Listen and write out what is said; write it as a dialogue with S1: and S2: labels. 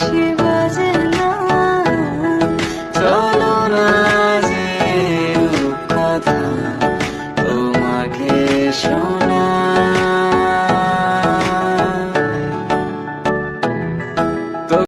S1: বাঁশি বাজে না। চলো
S2: না যে কথা তোমাকে শোনা।